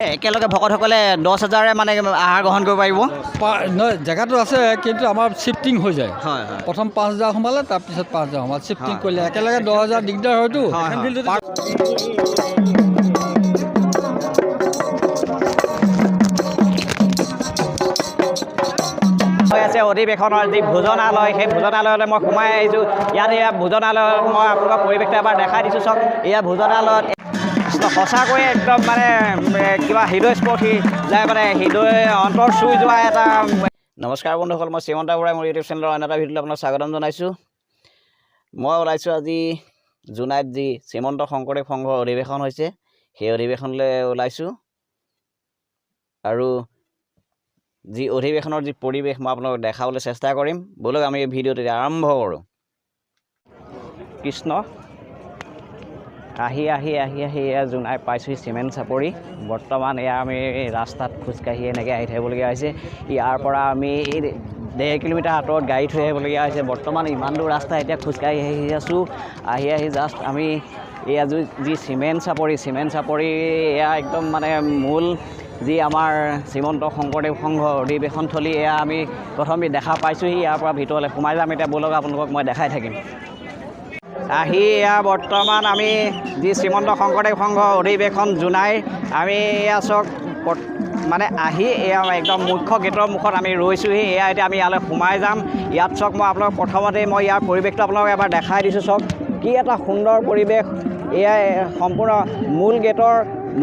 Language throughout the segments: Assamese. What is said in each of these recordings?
একেলগে ভকতসকলে দহ হাজাৰে মানে আহাৰ গ্ৰহণ কৰিব পাৰিব? জেগাটো আছে কিন্তু আমাৰ শ্বিফটিং হৈ যায়। হয় হয়। প্ৰথম পাঁচ হাজাৰ সোমালে তাৰপিছত পাঁচ হাজাৰ সোমালে। শ্বিফটিং। কৰিলে একেলগে দহ হাজাৰ দিগদাৰ হয়তো। হৈ আছে অধিৱেশনৰ যি ভোজনালয় সেই ভোজনালয়লৈ মই সোমাই আহিছোঁ। ইয়াত এয়া ভোজনালয়ত মই আপোনালোকৰ পৰিৱেশটো এবাৰ দেখাই দিছোঁ চাওক। এয়া ভোজনালয়ত সঁচাকৈয়ে একদম মানে কিবা হৃদয়স্পৰ্শী যাই মানে হৃদয় অন্তৰ চুই যোৱা এটা নমস্কাৰ বন্ধুসকল, মই শ্ৰীমন্ত বৰাই, মোৰ ইউটিউব চেনেলৰ অন্য এটা ভিডিঅ'লৈ আপোনাক স্বাগতম জনাইছোঁ। মই ওলাইছোঁ আজি জোনাইত যি শ্ৰীমন্ত শংকৰদেৱ সংঘৰ অধিৱেশন হৈছে, সেই অধিৱেশনলৈ ওলাইছোঁ। আৰু যি অধিৱেশনৰ যি পৰিৱেশ, মই আপোনালোকক দেখাবলৈ চেষ্টা কৰিম। ব'লক আমি এই ভিডিঅ'টো আৰম্ভ কৰোঁ। কৃষ্ণ আহি আহি আহি আহি এয়া জোনাই পাইছোঁহি চিমেণ্ট চাপৰি। বৰ্তমান এয়া আমি ৰাস্তাত খোজকাঢ়ি এনেকৈ আহি থাকিবলগীয়া হৈছে। ইয়াৰ পৰা আমি ডেৰ কিলোমিটাৰ আঁতৰত গাড়ী থৈ আহিবলগীয়া হৈছে। বৰ্তমান ইমান দূৰ ৰাস্তা এতিয়া খোজকাঢ়ি আহি আছোঁ। আহি আহি জাষ্ট আমি এয়া যি চিমেণ্ট চাপৰি চিমেণ্ট চাপৰি এয়া একদম মানে মূল যি আমাৰ শ্ৰীমন্ত শংকৰদেৱ সংঘ অধিৱেশনথলী এয়া আমি প্ৰথমে দেখা পাইছোঁহি। ইয়াৰ পৰা ভিতৰলৈ সোমাই যাম। এতিয়া ব'লক আপোনালোকক মই দেখাই থাকিম। আহি এয়া বৰ্তমান আমি যি শ্ৰীমন্ত শংকৰদেৱ সংঘ অধিৱেশন জোনাই আমি এয়া বৰ্ত- মানে আহি এয়া একদম মুখ্য গেটৰ মুখত আমি ৰৈছোঁহি এয়া এতিয়া আমি ইয়ালৈ সোমাই যাম। ইয়াত চাওক মই আপোনালোক প্ৰথমতেই মই ইয়াৰ পৰিৱেশটো আপোনালোকক এবাৰ দেখাই দিছোঁ চাওক কি এটা সুন্দৰ পৰিৱেশ এয়াই সম্পূৰ্ণ মূল গেটৰ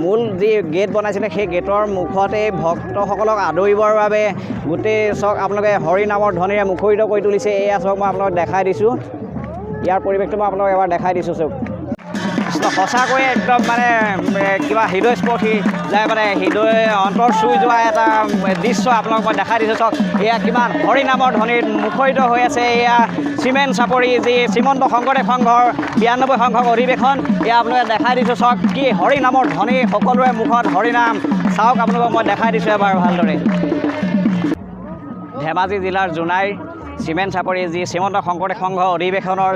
মূল যি গেট বনাইছিলে সেই গেটৰ মুখতে ভক্তসকলক আদৰিবৰ বাবে গোটেই চাওক আপোনালোকে হৰি নামৰ ধ্বনিৰে মুখৰিত কৰি তুলিছে এয়া চাওক মই আপোনালোকক দেখাই দিছোঁ। ইয়াৰ পৰিৱেশটো মই আপোনালোকক এবাৰ দেখাই দিছোঁ চব। সঁচাকৈয়ে একদম মানে কিবা হৃদয়স্পৰ্শী যাই মানে হৃদয় অন্তৰ চুই যোৱা এটা দৃশ্য আপোনালোকক মই দেখাই দিছোঁ। চাওক এয়া কিমান হৰি নামৰ ধ্বনিত মুখৰিত হৈ আছে। এয়া চিমেণ্ট চাপৰি যি শ্ৰীমন্ত শংকৰদেৱ সংঘৰ বিৰান্নব্বৈ সংখ্যক অধিৱেশন। এয়া আপোনালোকে দেখাই দিছোঁ। চাওক কি হৰি নামৰ ধ্বনি সকলোৰে মুখত হৰিনাম। চাওক আপোনালোকক মই দেখাই দিছোঁ এবাৰ ভালদৰে। ধেমাজি জিলাৰ জোনাইৰ চিমেণ্ট চাপৰি যি শ্ৰীমন্ত শংকৰদেৱ সংঘ অধিৱেশনৰ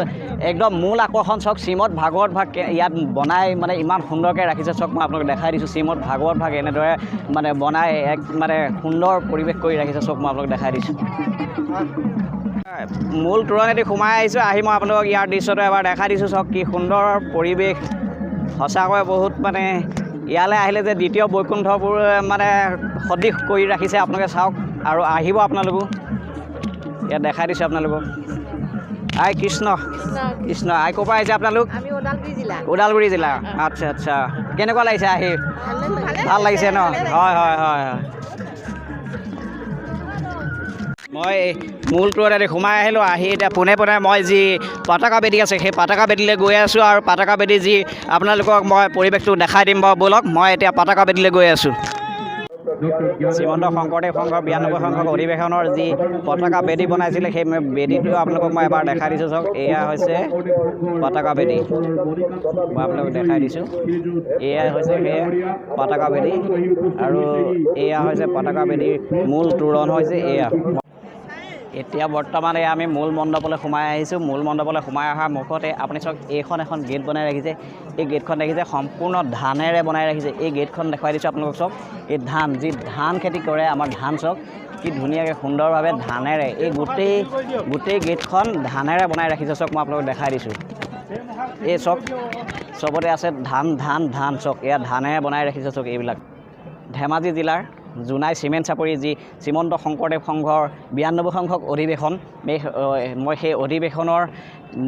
একদম মূল আকৰ্ষণ চাওক শ্ৰীমদ ভাগৱত ভাগ ইয়াত বনাই মানে ইমান সুন্দৰকৈ ৰাখিছে। চাওক মই আপোনালোকক দেখাই দিছোঁ শ্ৰীমদ ভাগৱত ভাগ এনেদৰে মানে বনাই এক মানে সুন্দৰ পৰিৱেশ কৰি ৰাখিছে। চাওক মই আপোনালোকক দেখাই দিছোঁ। মূল তোৰণেদি সোমাই আহিছোঁ আহি মই আপোনালোকক ইয়াৰ দৃশ্যটো এবাৰ দেখাই দিছোঁ। চাওক কি সুন্দৰ পৰিৱেশ। সঁচাকৈ বহুত মানে ইয়ালৈ আহিলে যে দ্বিতীয় বৈকুণ্ঠবোৰ মানে সদৃশ কৰি ৰাখিছে। আপোনালোকে চাওক আৰু আহিব আপোনালোকো। ইয়াত দেখাই দিছোঁ আপোনালোকক। আই কৃষ্ণ। কৃষ্ণ আই ক'ৰ পৰা আহিছে আপোনালোক? ওদালগুৰি জিলা। ওদালগুৰি জিলা। আচ্ছা আচ্ছা। কেনেকুৱা লাগিছে আহি? ভাল লাগিছে ন? হয় হয় হয় হয়। মই মূল টুৰতে সোমাই আহিলোঁ। আহি এতিয়া পোনে পোনে মই যি পতাকা বেদী আছে সেই পতাকা বেদীলৈ গৈ আছোঁ আৰু পতাকা বেদী যি আপোনালোকক মই পৰিৱেশটো দেখাই দিম বাৰু ব'লক। মই এতিয়া পতাকা বেদীলৈ গৈ আছোঁ। শ্ৰীমন্ত শংকৰদেৱ সংঘৰ বিৰান্নব্বৈ সংখ্যক অধিৱেশনৰ যি পতাকা বেদী বনাইছিলে সেই বেদীটো আপোনালোকক মই এবাৰ দেখাই দিছোঁ চাওক এয়া হৈছে পতাকা বেদী। মই আপোনালোকক দেখাই দিছোঁ এয়া হৈছে সেই পতাকা বেদী। আৰু এয়া হৈছে পতাকা বেদীৰ মূল তোৰণ হৈছে এয়া। এতিয়া বৰ্তমান এই আমি মূল মণ্ডপলৈ সোমাই আহিছোঁ। মূল মণ্ডপলৈ সোমাই অহাৰ মুখতে আপুনি চাওক এইখন এখন গেট বনাই ৰাখিছে। এই গেটখন দেখিছে সম্পূৰ্ণ ধানেৰে বনাই ৰাখিছে। এই গেটখন দেখুৱাই দিছোঁ আপোনালোকক চাওক এই ধান যি ধান খেতি কৰে আমাৰ ধান চাওক কি ধুনীয়াকৈ সুন্দৰভাৱে ধানেৰে এই গোটেই গোটেই গেটখন ধানেৰে বনাই ৰাখিছে চাওক মই আপোনালোকক দেখাই দিছোঁ। এই চাওক চবতে আছে ধান ধান ধান চাওক এয়া ধানেৰে বনাই ৰাখিছে চাওক এইবিলাক। ধেমাজি জিলাৰ জোনাই চিমেণ্ট চাপৰি যি শ্ৰীমন্ত শংকৰদেৱ সংঘৰ বিৰান্নব্বৈ সংখ্যক অধিৱেশন এই মই সেই অধিৱেশনৰ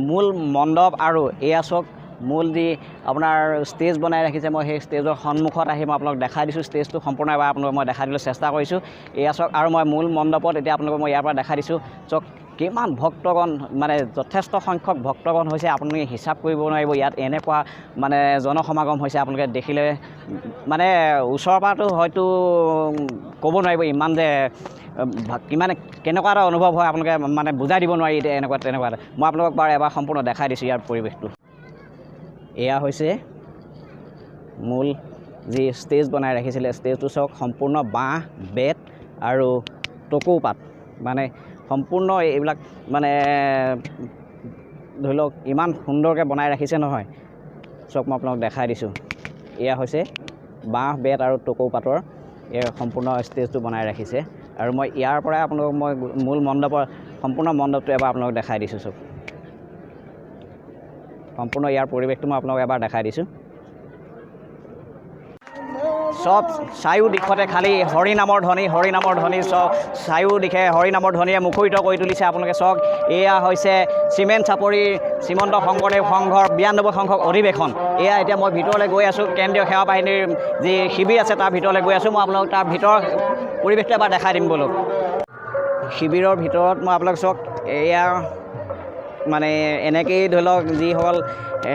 মূল মণ্ডপ আৰু এয়া চাওক মূল যি আপোনাৰ ষ্টেজ বনাই ৰাখিছে মই সেই ষ্টেজৰ সন্মুখত আহি মই আপোনালোকক দেখাই দিছোঁ ষ্টেজটো সম্পূৰ্ণ এবাৰ আপোনালোকক মই দেখাই দিবলৈ চেষ্টা কৰিছোঁ। এয়া চাওক আৰু মই মূল মণ্ডপত এতিয়া আপোনালোকক মই ইয়াৰ পৰা দেখাই দিছোঁ। চাওক কিমান ভক্তগণ মানে যথেষ্ট সংখ্যক ভক্তগণ হৈছে আপুনি হিচাপ কৰিব নোৱাৰিব। ইয়াত এনেকুৱা মানে জনসমাগম হৈছে আপোনালোকে দেখিলে। মানে ওচৰৰ পৰাতো হয়তো ক'ব নোৱাৰিব ইমান যে কিমান কেনেকুৱা এটা অনুভৱ হয় আপোনালোকে মানে বুজাই দিব নোৱাৰি এনেকুৱা তেনেকুৱা এটা। মই আপোনালোকক বাৰু এবাৰ সম্পূৰ্ণ দেখাই দিছোঁ ইয়াৰ পৰিৱেশটো। এয়া হৈছে মূল যি ষ্টেজ বনাই ৰাখিছিলে। ষ্টেজটো চাওক সম্পূৰ্ণ বাঁহ বেত আৰু টকৌপাত। মানে সম্পূৰ্ণ এইবিলাক মানে ধৰি লওক ইমান সুন্দৰকৈ বনাই ৰাখিছে নহয়। চাওক মই আপোনালোকক দেখাই দিছোঁ। এয়া হৈছে বাঁহ বেত আৰু টকৌ পাতৰ। এই সম্পূৰ্ণ ষ্টেজটো বনাই ৰাখিছে। আৰু মই ইয়াৰ পৰাই আপোনালোকক মই মূল মণ্ডপৰ সম্পূৰ্ণ মণ্ডপটো এবাৰ আপোনালোকক দেখাই দিছোঁ চব সম্পূৰ্ণ ইয়াৰ পৰিৱেশটো মই আপোনালোকক এবাৰ দেখাই দিছোঁ। চব চাৰিও দিশতে খালী হৰি নামৰ ধ্বনি হৰি নামৰ ধ্বনি চব চাৰিও দিশে হৰি নামৰ ধ্বনিয়ে মুখৰিত কৰি তুলিছে আপোনালোকে চাওক এয়া হৈছে চিমেণ্ট চাপৰি শ্ৰীমন্ত শংকৰদেৱ সংঘৰ বিৰান্নব্বৈ সংখ্যক অধিৱেশন। এয়া এতিয়া মই ভিতৰলৈ গৈ আছোঁ কেন্দ্ৰীয় সেৱা বাহিনীৰ যি শিবিৰ আছে তাৰ ভিতৰলৈ গৈ আছোঁ মই আপোনালোকক তাৰ ভিতৰৰ পৰিৱেশটো এবাৰ দেখাই দিম বোলো শিবিৰৰ ভিতৰত মই আপোনালোক চাওক এয়া মানে এনেকেই ধৰি লওক যিসকল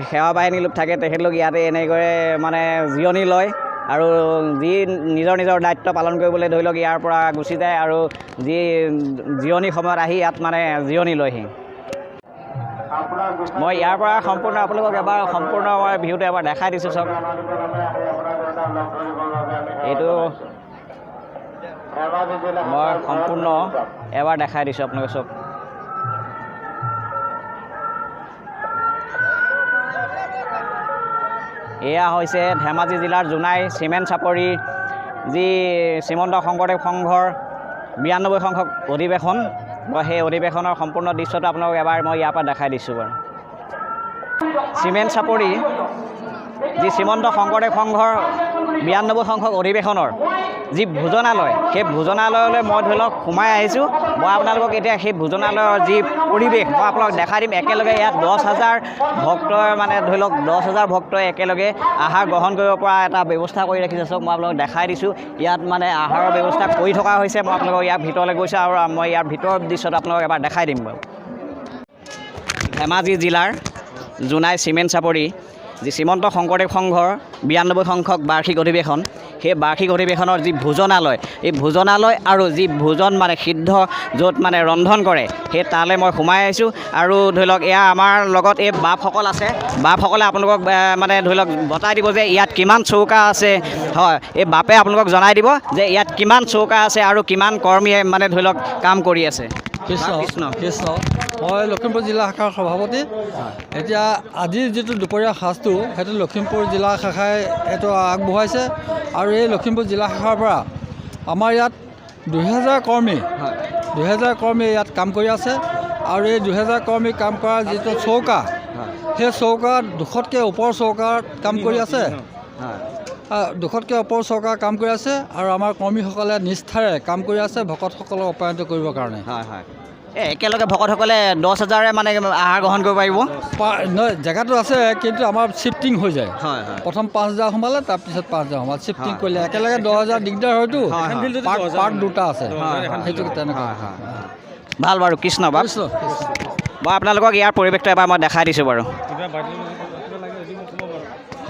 সেৱা বাহিনীৰ লোক থাকে তেখেতলোক ইয়াতে এনেকৈ মানে জিৰণি লয়। আৰু যি নিজৰ নিজৰ দায়িত্ব পালন কৰিবলৈ ধৰি লওক ইয়াৰ পৰা গুচি যায় আৰু যি জিৰণি সময়ত আহি ইয়াত মানে জিৰণি লয়হি। মই ইয়াৰ পৰা সম্পূৰ্ণ আপোনালোকক এবাৰ সম্পূৰ্ণ মই ভিউটো এবাৰ দেখাই দিছোঁ চব। এইটো মই সম্পূৰ্ণ এবাৰ দেখাই দিছোঁ আপোনালোকে চব। এয়া হৈছে ধেমাজি জিলাৰ জোনাই চিমেণ্ট চাপৰি যি শ্ৰীমন্ত শংকৰদেৱ সংঘৰ বিৰান্নব্বৈ সংখ্যক অধিৱেশন। মই সেই অধিৱেশনৰ সম্পূৰ্ণ দৃশ্যটো আপোনালোকক এবাৰ মই ইয়াৰ পৰা দেখাই দিছোঁ বাৰু। চিমেণ্ট চাপৰি যি শ্ৰীমন্ত শংকৰদেৱ সংঘৰ বিৰান্নব্বৈ সংখ্যক অধিৱেশনৰ যি ভোজনালয় সেই ভোজনালয়লৈ মই ধৰি লওক সোমাই আহিছোঁ। মই আপোনালোকক এতিয়া সেই ভোজনালয়ৰ যি পৰিৱেশ মই আপোনালোকক দেখাই দিম। একেলগে ইয়াত দহ হাজাৰ ভক্তই মানে ধৰি লওক দহ হাজাৰ ভক্তই একেলগে আহাৰ গ্ৰহণ কৰিব পৰা এটা ব্যৱস্থা কৰি ৰাখিছে। চব মই আপোনালোকক দেখাই দিছোঁ। ইয়াত মানে আহাৰৰ ব্যৱস্থা কৰি থকা হৈছে। মই আপোনালোকক ইয়াৰ ভিতৰলৈ গৈছোঁ আৰু মই ইয়াৰ ভিতৰৰ দৃশ্যটো আপোনালোকক এবাৰ দেখাই দিম বাৰু। ধেমাজি জিলাৰ জোনাই চিমেণ্ট চাপৰি যি শ্ৰীমন্ত শংকৰদেৱ সংঘৰ বিৰান্নব্বৈ সংখ্যক বাৰ্ষিক অধিৱেশন। সেই বাৰ্ষিক অধিৱেশনৰ যি ভোজনালয়, এই ভোজনালয় আৰু যি ভোজন মানে সিদ্ধ, য'ত মানে ৰন্ধন কৰে, সেই তালৈ মই সোমাই আহিছোঁ। আৰু ধৰি লওক, এয়া আমাৰ লগত এই বাপসকল আছে। বাপসকলে আপোনালোকক মানে ধৰি লওক, বতাই দিব যে ইয়াত কিমান চৌকা আছে। হয়, এই বাপে আপোনালোকক জনাই দিব যে ইয়াত কিমান চৌকা আছে আৰু কিমান কৰ্মীয়ে মানে ধৰি লওক, কাম কৰি আছে। কৃষ্ণ কৃষ্ণ। মই লখিমপুৰ জিলা শাখাৰ সভাপতি। এতিয়া আজিৰ যিটো দুপৰীয়া সাজটো সেইটো লখিমপুৰ জিলা শাখাই এইটো আগবঢ়াইছে। আৰু এই লখিমপুৰ জিলা শাখাৰ পৰা আমাৰ ইয়াত দুহেজাৰ কৰ্মী দুহেজাৰ কৰ্মী ইয়াত কাম কৰি আছে। আৰু এই দুহেজাৰ কৰ্মী কাম কৰা যিটো চৌকা সেই চৌকাত দুশতকৈ ওপৰ চৌকাত কাম কৰি আছে। দুশতকৈ ওপৰ চৰকাৰ কাম কৰি আছে। আৰু আমাৰ কৰ্মীসকলে নিষ্ঠাৰে কাম কৰি আছে ভকতসকলক অপায়ন্ত কৰিবৰ কাৰণে। হয় হয়। একেলগে ভকতসকলে দহ হাজাৰে মানে আহাৰ গ্ৰহণ কৰিব পাৰিব? জেগাটো আছে কিন্তু আমাৰ শ্বিফটিং হৈ যায়। হয় হয়। প্ৰথম পাঁচ হাজাৰ সোমালে তাৰপিছত পাঁচ হাজাৰ সোমালে। শ্বিফটিং। কৰিলে একেলগে দহ হাজাৰ দিগদাৰ হয়তো। হয়, হয়। পাৰ্ট দুটা আছে। হয়, হয়। সেইটো তেনেকুৱা। ভাল বাৰু কৃষ্ণ কৃষ্ণ। মই আপোনালোকক ইয়াৰ পৰিৱেশটো এবাৰ মই দেখাই দিছোঁ বাৰু।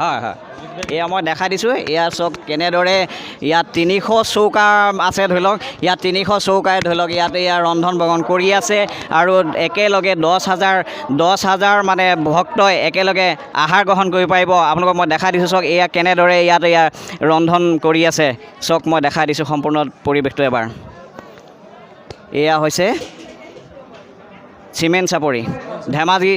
হয় হয়। এয়া মই দেখাই দিছোঁ। এয়া চাওক কেনেদৰে ইয়াত তিনিশ চৌকা আছে ধৰি লওক, ইয়াত তিনিশ চৌকাই ধৰি লওক ইয়াত এয়া ৰন্ধন বহন কৰি আছে আৰু একেলগে দহ হাজাৰ দহ হাজাৰ মানে ভক্তই একেলগে আহাৰ গ্ৰহণ কৰিব পাৰিব। আপোনালোকক মই দেখাই দিছোঁ চাওক এয়া কেনেদৰে ইয়াত এয়া ৰন্ধন কৰি আছে। চাওক মই দেখাই দিছোঁ সম্পূৰ্ণ পৰিৱেশটো এবাৰ। এয়া হৈছে চিমেণ্ট চাপৰি। ধেমাজি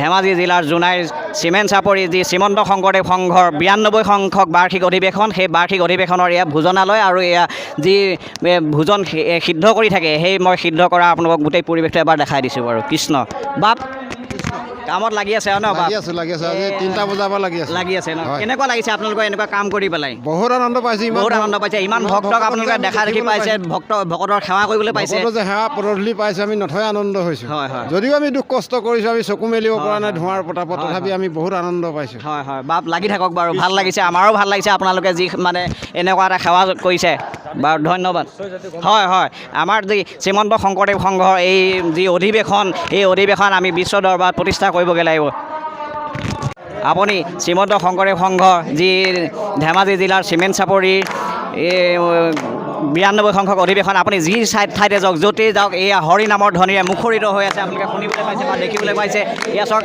ধেমাজি জিলাৰ জোনাইৰ চিমেণ্ট চাপৰি যি শ্ৰীমন্ত শংকৰদেৱ সংঘৰ বিৰান্নব্বৈ সংখ্যক বাৰ্ষিক অধিৱেশন, সেই বাৰ্ষিক অধিৱেশনৰ এয়া ভোজনালয় আৰু এয়া যি ভোজন সিদ্ধ কৰি থাকে, সেই মই সিদ্ধ কৰা আপোনালোকক গোটেই পৰিৱেশটো এবাৰ দেখাই দিছোঁ বাৰু। কৃষ্ণ, বাপ! কামত লাগি আছে ন লাগি আছো লাগি আছো। আজি তিনিটা বজাৰ পৰা লাগি আছো। লাগি আছে ন। কেনেকুৱা লাগিছে আপোনালোকৰ এনেকুৱা কাম কৰি পেলাই? বহুত আনন্দ পাইছো বহুত আনন্দ পাইছে ইমান ভক্তক আপোনালোকে দেখা দেখি পাইছে ভক্ত ভকতৰ সেৱা কৰিবলৈ পাইছে। সেৱা পদূলি পাইছো আমি নথৈ আনন্দ হৈছো। হয় হয়। যদিও আমি দুখ কষ্ট কৰিছো আমি চকু মেলিব পৰা নাই ধোঁৱাৰ পতাপত তথাপি আমি বহুত আনন্দ পাইছো। হয় হয়। বাপ লাগি থাকক বাৰু। ভালো লাগিছে আমাৰো ভালো লাগিছে আপোনালোকে যি মানে এনেকুৱা এটা সেৱা কৰিছে। বাৰু ধন্যবাদ। হয় হয়। আমাৰ যি শ্ৰীমন্ত শংকৰদেৱ সংঘৰ এই যি অধিৱেশন, এই অধিৱেশন আমি বিশ্ব দৰবাৰত প্ৰতিষ্ঠা কৰিবগৈ লাগিব। আপুনি শ্ৰীমন্ত শংকৰদেৱ সংঘ যি ধেমাজি জিলাৰ চিমেণ্ট চাপৰি এই বিৰান্নব্বৈ সংখ্যক অধিৱেশন। আপুনি যি চাই ঠাইতে যাওক, য'তেই যাওক, এয়া হৰি নামৰ ধ্বনিৰে মুখৰিত হৈ আছে। আপোনালোকে শুনিবলৈ পাইছে বা দেখিবলৈ পাইছে। এয়া চাওক,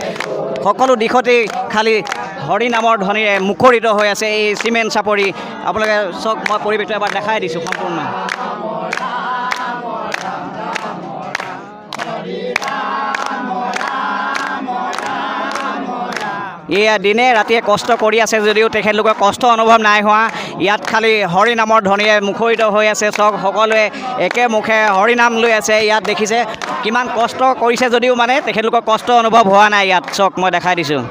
সকলো দিশতেই খালী হৰি নামৰ ধ্বনিৰে মুখৰিত হৈ আছে। এই চিমেণ্ট চাপৰি। আপোনালোকে চাওক, মই পৰিৱেশটো এবাৰ দেখাই দিছোঁ সম্পূৰ্ণ। এয়া দিনে ৰাতিয়ে কষ্ট কৰি আছে যদিও তেখেতলোকৰ কষ্ট অনুভৱ নাই হোৱা। ইয়াত খালি হৰি নামৰ ধ্বনিয়ে মুখৰিত হৈ আছে, চব সকলোৱে একে মুখে হৰি নাম লৈ আছে। ইয়াত দেখিছে কিমান কষ্ট কৰিছে যদিও মানে তেখেতলোকৰ কষ্ট অনুভৱ হোৱা নাই ইয়াত। চক, মই দেখাই দিছোঁ।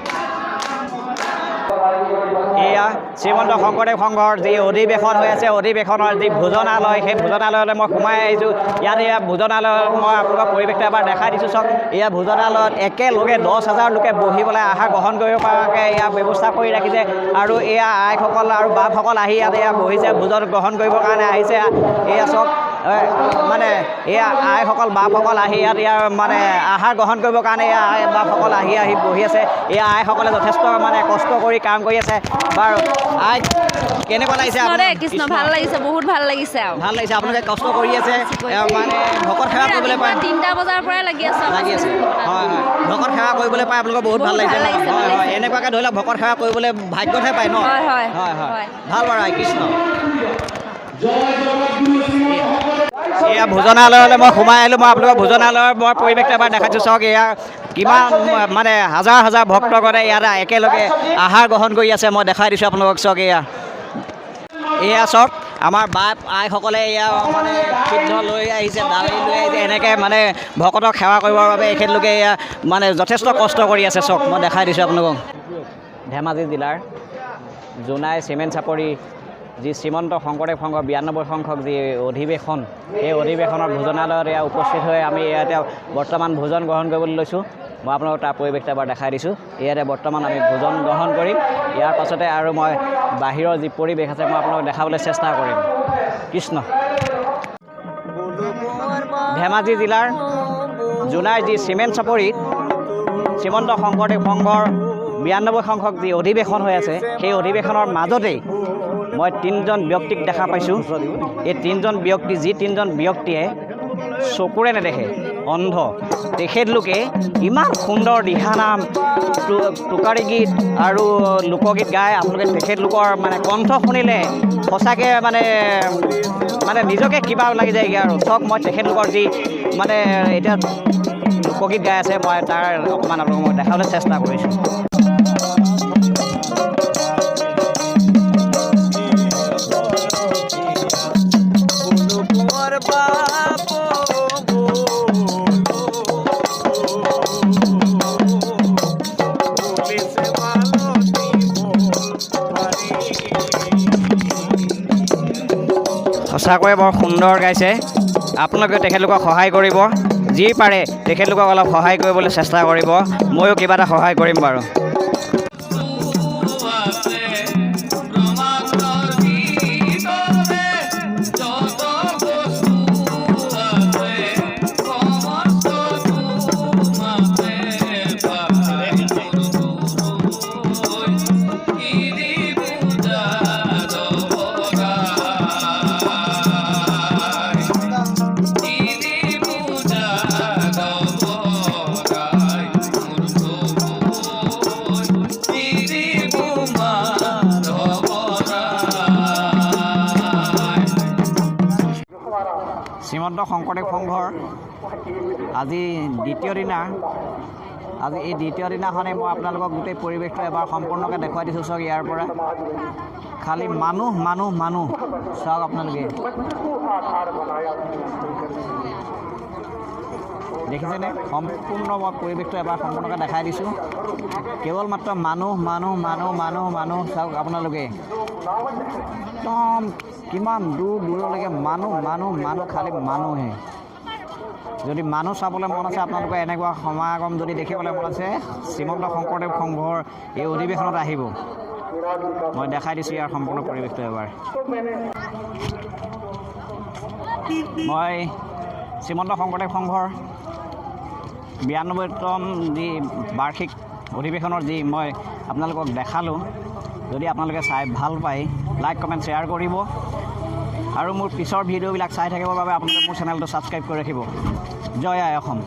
এয়া শ্ৰীমন্ত শংকৰদেৱ সংঘৰ যি অধিৱেশন হৈ আছে অধিৱেশনৰ যি ভোজনালয় সেই ভোজনালয়লৈ মই সোমাই আহিছোঁ। ইয়াত এয়া ভোজনালয়ত মই আপোনালোকৰ পৰিৱেশটো এবাৰ দেখাই দিছোঁ চাওক। এয়া ভোজনালয়ত একেলগে দহ হাজাৰ লোকে বহিবলৈ আহাৰ গ্ৰহণ কৰিব পৰাকৈ এয়া ব্যৱস্থা কৰি ৰাখিছে। আৰু এয়া আইসকল আৰু বাপসকল আহি ইয়াত এয়া বহিছে ভোজন গ্ৰহণ কৰিবৰ কাৰণে আহিছে। এয়া চাওক মানে এয়া আইসকল বাপসকল আহি ইয়াত ইয়াৰ মানে আহাৰ গ্ৰহণ কৰিবৰ কাৰণে এয়া আই বাপসকল আহি আহি বহি আছে। এয়া আইসকলে যথেষ্ট মানে কষ্ট কৰি কাম কৰি আছে। বাৰু আই কেনেকুৱা লাগিছে কৃষ্ণ ভাল লাগিছে বহুত ভাল লাগিছে আৰু। ভাল লাগিছে আপোনালোকে কষ্ট কৰি আছে মানে ভকত সেৱা কৰিবলৈ পায়। তিনিটা বজাৰ পৰাই লাগি আছে লাগি আছে। হয় হয়। ভকত সেৱা কৰিবলৈ পাই আপোনালোকৰ বহুত ভাল লাগিছে। হয় হয়। এনেকুৱাকৈ ধৰি লওক ভকত সেৱা কৰিবলৈ ভাগ্যতহে পায় ন? হয় হয়। হয়। ভাল বাৰু আই কৃষ্ণ। এয়া ভোজনালয়লৈ মই সোমাই আহিলোঁ। মই আপোনালোকৰ ভোজনালয়ৰ মই পৰিৱেশটো এবাৰ দেখাইছোঁ। চাওক, এয়া কিমান মানে হাজাৰ হাজাৰ ভক্তগণে ইয়াত একেলগে আহাৰ গ্ৰহণ কৰি আছে। মই দেখাই দিছোঁ আপোনালোকক, চাওক, এয়া। এয়া, চাওক, আমাৰ বাপ, আইসকলে এয়া মানে সিদ্ধ লৈ আহিছে, দালি লৈ আহিছে। এনেকৈ মানে ভকতক সেৱা কৰিবৰ বাবে এখেতলোকে এয়া মানে যথেষ্ট কষ্ট কৰি আছে, চাওক। মই দেখাই দিছোঁ আপোনালোকক। ধেমাজি জিলাৰ জোনাই চিমেণ্ট চাপৰি যি শ্ৰীমন্ত শংকৰদেৱ সংঘৰ বিৰান্নব্বৈ সংখ্যক যি অধিৱেশন সেই অধিৱেশনৰ ভোজনালয়ত এয়া উপস্থিত হৈ আমি ইয়াতে বৰ্তমান ভোজন গ্ৰহণ কৰিবলৈ লৈছোঁ। মই আপোনালোকক তাৰ পৰিৱেশটো এবাৰ দেখাই দিছোঁ। ইয়াতে বৰ্তমান আমি ভোজন গ্ৰহণ কৰিম। ইয়াৰ পাছতে আৰু মই বাহিৰৰ যি পৰিৱেশ আছে মই আপোনালোকক দেখাবলৈ চেষ্টা কৰিম। কৃষ্ণ। ধেমাজি জিলাৰ জোনাই যি চিমেণ্ট চাপৰিত শ্ৰীমন্ত শংকৰদেৱ সংঘৰ বিৰান্নব্বৈ সংখ্যক যি অধিৱেশন হৈ আছে সেই অধিৱেশনৰ মাজতেই মই তিনিজন ব্যক্তিক দেখা পাইছোঁ। এই তিনিজন ব্যক্তি যি তিনিজন ব্যক্তিয়ে চকুৰে নেদেখে অন্ধ। তেখেতলোকে ইমান সুন্দৰ দিহানাম টোকাৰী গীত আৰু লোকগীত গাই আপোনালোকে তেখেতলোকৰ মানে কণ্ঠ শুনিলে সঁচাকৈ মানে মানে নিজকে কিবা লাগি যায়গৈ আৰু। চক মই তেখেতলোকৰ যি মানে এতিয়া লোকগীত গাই আছে মই তাৰ অকণমান আপোনালোকক মই দেখাবলৈ চেষ্টা কৰিছোঁ। সঁচাকৈয়ে বৰ সুন্দৰ গাইছে। আপোনালোকে তেখেতলোকক সহায় কৰিব। যি পাৰে তেখেতলোকক অলপ সহায় কৰিবলৈ চেষ্টা কৰিব। ময়ো কিবা এটা সহায় কৰিম বাৰু। আজি দ্বিতীয় দিনা আজি এই দ্বিতীয় দিনাখনেই মই আপোনালোকক গোটেই পৰিৱেশটো এবাৰ সম্পূৰ্ণকৈ দেখুৱাই দিছোঁ চাওক ইয়াৰ পৰা। খালি মানুহ মানুহ মানুহ। চাওক আপোনালোকে। দেখিছেনে? সম্পূৰ্ণ মই পৰিৱেশটো এবাৰ সম্পূৰ্ণকৈ দেখাই দিছোঁ। কেৱল মাত্ৰ মানুহ মানুহ মানুহ মানুহ মানুহ। চাওক আপোনালোকে। একদম কিমান দূৰ দূৰলৈকে মানুহ মানুহ মানুহ খালি মানুহে। যদি মানুহ চাবলৈ মন আছে আপোনালোকৰ এনেকুৱা সমাগম যদি দেখিবলৈ মন আছে, শ্ৰীমন্ত শংকৰদেৱ সংঘৰ এই অধিৱেশনত আহিব। মই দেখাই দিছোঁ ইয়াৰ সম্পূৰ্ণ পৰিৱেশটো এবাৰ। মই শ্ৰীমন্ত শংকৰদেৱ সংঘৰ বিৰান্নব্বৈতম যি বাৰ্ষিক অধিৱেশনৰ যি মই আপোনালোকক দেখালোঁ, যদি আপোনালোকে চাই ভালো পায়, লাইক, কমেণ্ট, শ্বেয়াৰ কৰিব। আৰু মোৰ পিছৰ ভিডিঅ'বিলাক চাই থাকিবৰ বাবে আপোনালোকে মোৰ চেনেলটো ছাবস্ক্ৰাইব কৰি ৰাখিব। জয় আই অসম।